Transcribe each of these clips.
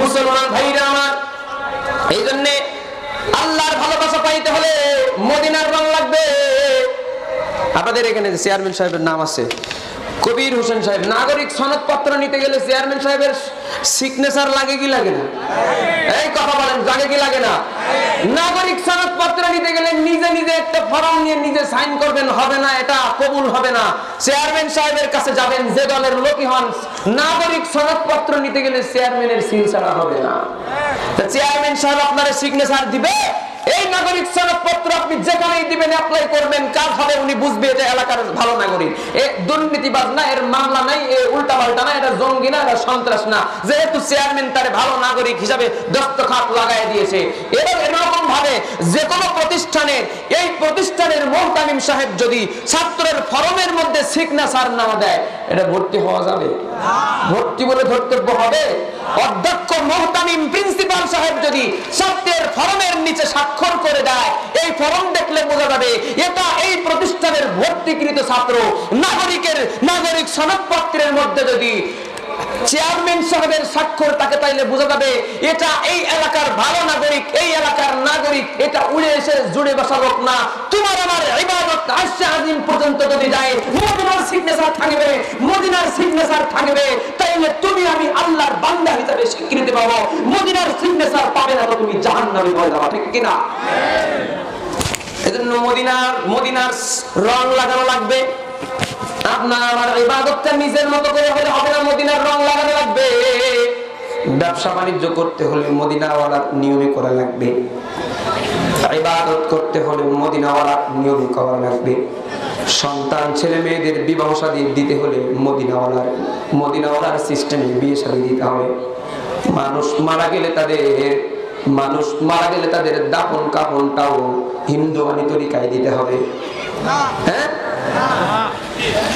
মুসলমান ভাইরা আমার এই জন্যে আল্লাহর ভালোবাসা পাইতে হলে মদিনার রং লাগবে। আপনাদের এখানে চেয়ারম্যান সাহেবের নাম আছে কবির হোসেন সাহেব, নাগরিক সনদপত্র নিতে গেলে চেয়ারম্যান সাহেবের সিগনেচার লাগে কি লাগে না? এই কথা বলেন, লাগে কি লাগে না? নাগরিক সনদপত্র নিতে গেলে নিজে নিজে একটা ফর্ম নিয়ে নিজে সাইন করবেন, হবে না, এটা কবুল হবে না। চেয়ারম্যান সাহেবের কাছে যাবেন, যে দলের লোকই হন, নাগরিক সনদপত্র নিতে গেলে চেয়ারম্যানের সিল ছাড়া হবে না। চেয়ারম্যান সাহেব আপনার সিগনেচার দিবে? এই নাগরিক সনদপত্র আপনি যেখানেই দিবেন অ্যাপ্লাই করবেন, কাজ হবে, উনি বুঝবে এটা এলাকার ভালো নাগরিক। এ দুর্নীতিবাজ না, এর মামলা নাই, এ উল্টা পাল্টা না, এটা জঙ্গি না, এটা সন্ত্রাস না। যেহেতু চেয়ারম্যান তার ভালো নাগরিক হিসাবে দস্তখাত লাগাই দিয়েছে। এবং এরকম ভাবে যে কোনো প্রতিষ্ঠানের এই প্রতিষ্ঠানের মোহতামিম সাহেব যদি ছাত্রের ফরমের মধ্যে আর না দেয়, এটা ভর্তি হওয়া যাবে। ভর্তি বলে ধর্তব্য হবে। অধ্যক্ষ মোহতামিম প্রিন্সিপাল সাহেব যদি সত্যের ফরমের নিচে স্বাক্ষর করে দেয়, এই ফরম দেখলে বোঝা যাবে এটা এই প্রতিষ্ঠানের ভর্তিকৃত ছাত্র। নাগরিকের নাগরিক সনদপত্রের মধ্যে যদি চেয়ারম্যান সাহেবের স্বাক্ষর তাকে তাইলে বোঝা যাবে এটা এই এলাকার ভালো নাগরিক এই এলাকার নাগরিক এটা উড়ে এসে জুড়ে বসা লোক না। তোমার আমার ইবাদত আশা আজিম পর্যন্ত যদি যায় মদিনার সিগনেচার থাকবে মদিনার সিগনেচার থাকবে তাইলে তুমি আমি আল্লাহর বান্দা হিসাবে স্বীকৃতি পাবো। মদিনার সিগনেচার পাবে না তো তুমি জাহান্নামে হয়ে যাবা ঠিক কিনা? এজন্য মদিনার মদিনার রং লাগানো লাগবে। নিজের মতো রং লাগানো লাগবে। ব্যবসা বাণিজ্য করতে হলে করা লাগবে। ইবাদত করতে হলে করা লাগবে। সন্তান, ছেলে মেয়েদের বিবাহ শাদী দিতে হলে মদিনাওয়ালার মদিনাওয়ালার সিস্টেমে বিয়ে শাদী দিতে হবে। মানুষ মারা গেলে তাদের, মানুষ মারা গেলে তাদের দাপন কাপনটাও হিন্দু তরিকায় দিতে হবে। হ্যাঁ?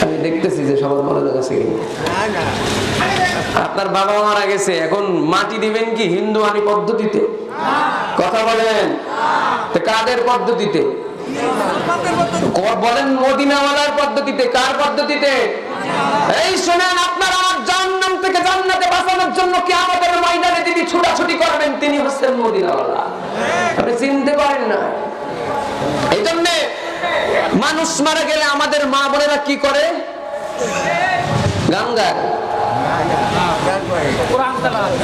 আমি দেখতেছি যে সবার মনোযোগ আছে আপনার বাবা মারা গেছে, এখন মাটি দিবেন কি হিন্দু আনি পদ্ধতিতে? কথা বলেন। কাদের পদ্ধতিতে? বলেন মদিনাওয়ালার পদ্ধতিতে, কার পদ্ধতিতে? এই শোনেন, আপনার আমার জাহান্নাম থেকে জান্নাতে বাঁচানোর জন্য কি আমাদের ময়দানে ছুটাছুটি করবেন, তিনি হচ্ছেন মদিনাওয়ালা। আপনি চিনতে পারেন না। এই জন্যে মানুষ মারা গেলে আমাদের মা বোনেরা কি করে? গান গায়।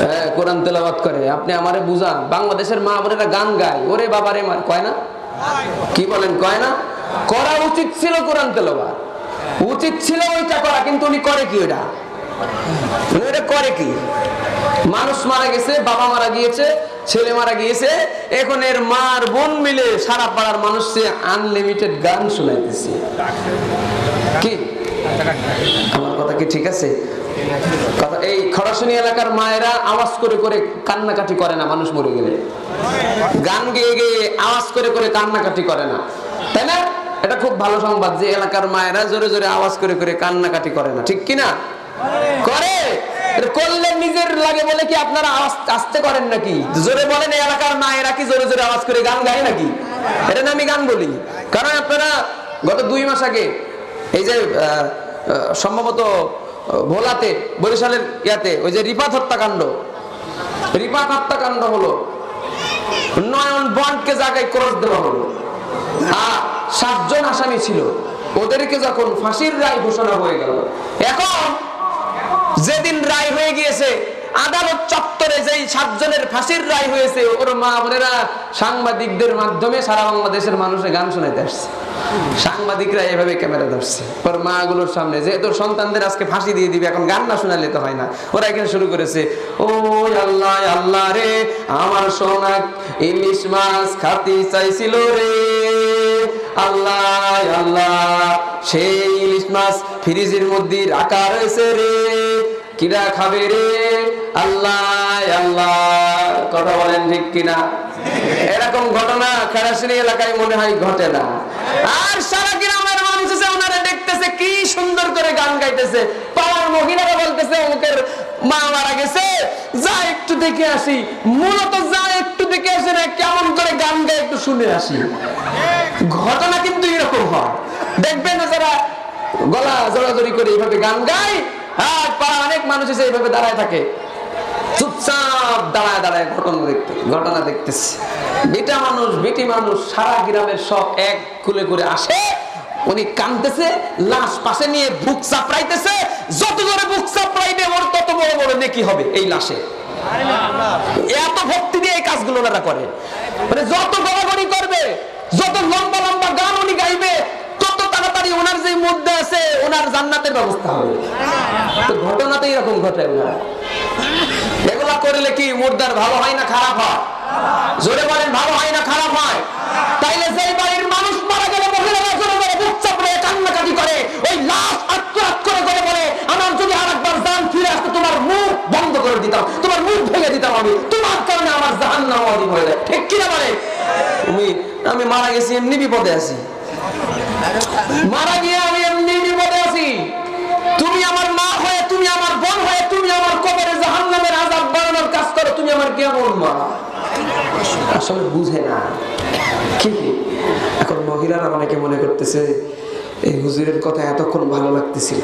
হ্যাঁ, কোরআন তেলাবাদ করে। আপনি আমারে বুঝান। বাংলাদেশের মা বোনেরা গান গায়। ওরে বাবা রে কয় না? কি বলেন কয় না? করা উচিত ছিল কোরআন তেলাবাদ উচিত ছিল ওইটা করা কিন্তু উনি করে কি ওটা এটা করে কি? মানুষ মারা গেছে, বাবা মারা গিয়েছে, ছেলে মারা গিয়েছে, এখন এর মার বোন মিলে সারা পাড়ার মানুষকে আনলিমিটেড গান শোনাইতেছে। কি? আমার কথা কি ঠিক আছে? এই খড়াশুনি এলাকার মায়েরা আওয়াজ করে করে কান্নাকাটি করে না, মানুষ মরে গেলে। গান গেয়ে গেয়ে আওয়াজ করে করে কান্নাকাটি করে না। তাই না? এটা খুব ভালো সংবাদ যে এলাকার মায়েরা জোরে জোরে আওয়াজ করে করে কান্নাকাটি করে না, ঠিক কি না করে? করলে নিজের লাগে বলে কি আপনারা আসতে করেন নাকি? জোরে বলেন এলাকার মায়েরা কি জোরে জোরে আওয়াজ করে গান গায় নাকি? এটা আমি গান বলি। কারণ আপনারা গত দুই মাস আগে এই যে সম্ভবত ভোলাতে, বরিশালের ইয়াতে, ওই যে রিপাত হত্যাকাণ্ড। রিপাত হত্যাকাণ্ড হলো। নয়ন বন্ডকে জায়গায় ক্রস দেওয়া হলো। আর সাতজন আসামি ছিল। ওদেরকে যখন ফাঁসির রায় ঘোষণা হয়ে গেল, এখন যেদিন রায় হয়ে গিয়েছে, আদালত চত্বরে যেই সাতজনের ফাঁসির রায় হয়েছে, ওর মা বোনেরা সাংবাদিকদের মাধ্যমে সারা বাংলাদেশের মানুষের গান শোনাইতে আসছে। সাংবাদিকরা এভাবে ক্যামেরা ধরছে। ওর মা গুলোর সামনে যে, তোর সন্তানদের আজকে ফাঁসি দিয়ে দিবে, এখন গান না শোনালে তো হয় না। ওরা এখানে শুরু করেছে ও আল্লাহ আল্লাহ রে, আমার সোনা, ইলিশ মাছ খাতি চাইছিল রে। আল্লাহ আল্লাহ সেই ইলিশ মাছ ফ্রিজের মধ্যে রাখা রয়েছে রে। কিরা খাবে রে? আল্লাহ আল্লাহ। কথা বলেন ঠিক কিনা? এরকম ঘটনা খেলাশিনী এলাকায় মনে হয় ঘটে না। আর সারা মানুষ এসে ওনারা দেখতেছে, কি সুন্দর করে গান গাইতেছে। পাড়ার মহিলারা বলতেছে, অমুকের মা মারা গেছে। যা একটু দেখে আসি। মূলত যা একটু দেখে আসে না, কেমন করে গান গায় একটু শুনে আসি। ঘটনা কিন্তু দেখবেন না যারা গলা জড়াজড়ি করে এইভাবে গান গায়, আর পাড়া অনেক মানুষ এসে এইভাবে দাঁড়ায় থাকে। চুপচাপ দাঁড়ায় দাঁড়ায় ঘটনা দেখতে ঘটনা দেখতেছে। বিটা মানুষ, বিটি মানুষ, সারা গ্রামের সব এক খুলে করে আসে। উনি লাশ পাশে নিয়ে বুক চাপড়াইতেছে। যত জোরে বুক চাপড়াইবে, ওর তত বড় বড় নেকি হবে এই লাশে। এত ভক্তি দিয়ে এই কাজগুলো ওনারা করে। মানে যত গড়াগড়ি করবে, যত লম্বা লম্বা গান উনি গাইবে ওনার যে মধ্যে আছে, ওনার জান্নাতের ব্যবস্থা হবে। ঘটনাতে এরকম ঘটে এগুলা করলে কি মুর্দার ভালো হয় না খারাপ হয়? জোরে বলেন, ভালো হয় না খারাপ হয়? তাইলে যে বাড়ির মানুষ মারা গেলে মহিলারা জোরে চাপড়ে, কান্নাকাটি করে, ওই লাশ আত্মরাত করে করে বলে, আমার যদি আর একবার জান ফিরে আসতো, তোমার মুখ বন্ধ করে দিতাম, তোমার মুখ ভেঙে দিতাম আমি। তোমার কারণে আমার জাহান নাম ঠিক কিনা বলে? তুমি, আমি মারা গেছি, এমনি বিপদে আছি। মারা গিয়ে আমি এমনি বিপদে আছি। তুমি আমার মা হয়ে, তুমি আমার বোন হয়ে, তুমি আমার কবরে জাহান্নামের আযাব বাড়ানোর কাজ করো, তুমি আমার কেমন মা? আসলে বুঝে না। কি? এখন মহিলারা অনেকে মনে করতেছে, এই হুজুরের কথা এতক্ষণ ভালো লাগতেছিল।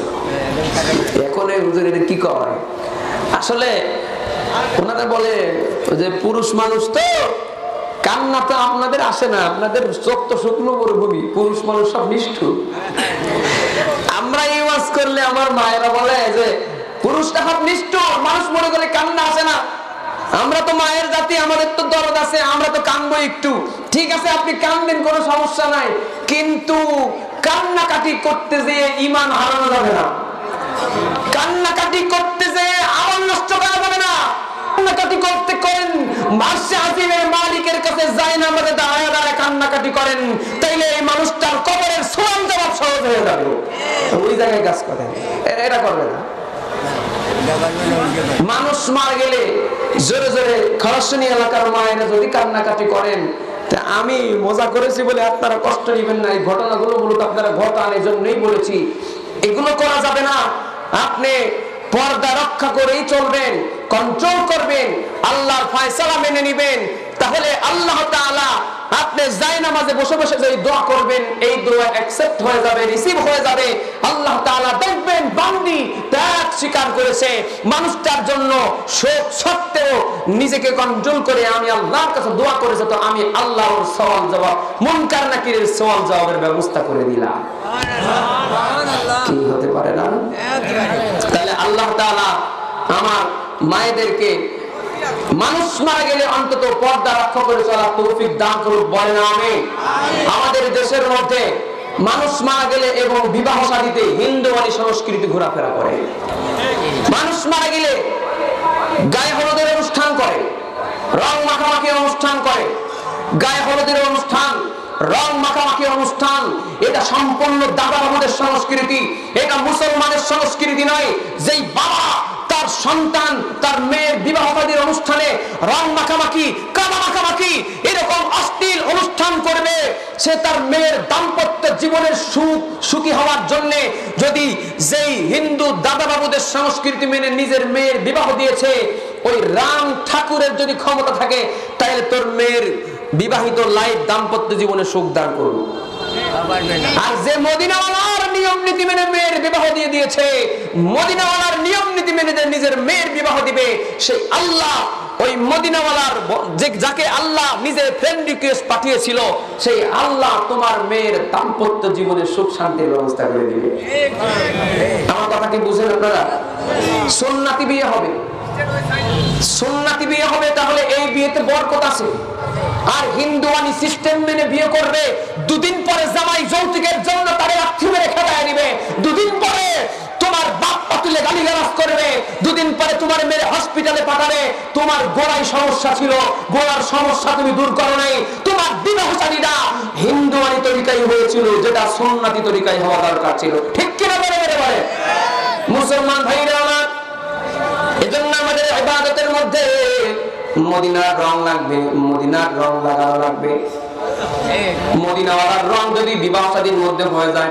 এখন এই হুজুরের কি করে আসলে ওনারা বলে যে, পুরুষ মানুষ তো কান্না তো আপনাদের আসে না, আপনাদের চোখ তো শুকনো মরুভূমি, পুরুষ মানুষ সব নিষ্ঠুর। আমরা এই ওয়াজ করলে আমার মায়েরা বলে যে, পুরুষটা সব নিষ্ঠুর, মানুষ মনে করে কান্না আসে না। আমরা তো মায়ের জাতি, আমাদের তো দরদ আছে, আমরা তো কানবো একটু। ঠিক আছে, আপনি কানবেন কোনো সমস্যা নাই। কিন্তু কান্নাকাটি করতে যেয়ে ইমান হারানো যাবে না। কান্নাকাটি করতে যেয়ে আমল নষ্ট করা যাবে না। কান্নাকাটি করতে করেন। আজিমের মালিকের কাছে যায় না, আমাদের দাঁড়ায় দাঁড়ায় কান্নাকাটি করেন। তাইলে এই মানুষটার কবরের সোয়াল জবাব সহজ হয়ে যাবে। ওই জায়গায় কাজ এটা করবে না। মানুষ মারা গেলে জোরে জোরে খরস্বনী এলাকার মায়েরা যদি কান্নাকাটি করেন আমি মজা করেছি বলে আপনারা কষ্ট নেবেন না। এই ঘটনাগুলো মূলত আপনারা ঘটান এই জন্যই বলেছি। এগুলো করা যাবে না। আপনি পর্দা রক্ষা করেই চলবেন কন্ট্রোল করবেন আল্লাহর ফয়সালা মেনে নিবেন। তাহলে আল্লাহ তাআলা আপনি যাই নামাজে বসে বসে যে দোয়া করবেন এই দোয়া অ্যাকসেপ্ট হয়ে যাবে রিসিভ হয়ে যাবে। আল্লাহ তাআলা দেখবেন বান্দি ত্যাগ স্বীকার করেছে। মানুষটার জন্য শোক সত্ত্বেও নিজেকে কন্ট্রোল করে আমি আল্লাহর কাছে দোয়া করেছে তো আমি আল্লাহর সওয়াল জবাব মুনকার নাকিরের সওয়াল জবাবের ব্যবস্থা করে দিলাম। কি হতে পারে না? তাহলে আল্লাহ আমার মায়েদেরকে মানুষ মারা গেলে অন্তত পর্দা রক্ষা করে চলা তৌফিক দান করুক বলে না আমি আমাদের দেশের মধ্যে মানুষ মারা গেলে এবং বিবাহ শাদীতে হিন্দু আলী সংস্কৃতি ঘোরাফেরা করে। মানুষ মারা গেলে গায়ে হলুদের অনুষ্ঠান করে রং মাখামাখি অনুষ্ঠান করে গায়ে হলুদের অনুষ্ঠান রং মাখামাখি অনুষ্ঠান। এটা সম্পূর্ণ দাদা বাবুদের সংস্কৃতি। এটা মুসলমানের সংস্কৃতি নয়। যেই বাবা তার সন্তান, তার মেয়ের বিবাহবাদীর অনুষ্ঠানে রং মাখামাখি, কাদা মাখামাখি এরকম অশ্লীল অনুষ্ঠান করবে, সে তার মেয়ের দাম্পত্য জীবনের সুখ, সুখী হওয়ার জন্য যদি যেই হিন্দু দাদা বাবুদের সংস্কৃতি মেনে নিজের মেয়ের বিবাহ দিয়েছে, ওই রাম ঠাকুরের যদি ক্ষমতা থাকে তাহলে তোর মেয়ের বিবাহিত লাইফ দাম্পত্য জীবনে সুখ দান করুন। আর যে মদিনাওয়ালার নিয়ম নীতি মেনে মেয়ের বিবাহ দিয়ে দিয়েছে, মদিনাওয়ালার নিয়ম নীতি মেনে যে নিজের মেয়ের বিবাহ দিবে, সেই আল্লাহ ওই মদিনাওয়ালার যে যাকে আল্লাহ নিজে ফ্রেন্ড রিকোয়েস্ট পাঠিয়েছিল, সেই আল্লাহ তোমার মেয়ের দাম্পত্য জীবনে সুখ শান্তির ব্যবস্থা করে দিবে। আমার কথা কি বুঝেন আপনারা? সুন্নাতি বিয়ে হবে। সুন্নাতি বিয়ে হবে, তাহলে এই বিয়েতে বরকত আছে। আর হিন্দুয়ানি সিস্টেম মেনে বিয়ে করবে, দুদিন পরে জামাই যৌতুকের জন্য তারে লাথি মেরে খেদায় নিবে, দুদিন পরে তোমার বাপ পাতুলে গালি গালাজ করবে, দুদিন পরে তোমার মেরে হসপিটালে পাঠাবে, তোমার গোড়ায় সমস্যা ছিল গোড়ার সমস্যা তুমি দূর করো নাই, তোমার বিবাহচারীরা হিন্দুয়ানি তরিকাই হয়েছিল, যেটা সুন্নাতি তরিকায় হওয়া দরকার ছিল। ঠিক কিনা বলে বলে? মুসলমান ভাইরা ইবাদতের মধ্যে মদিনার রং লাগবে মদিনার রং লাগানো লাগবে। মদিনাওয়ালার রং যদি বিবাহ মধ্যে হয়ে যায়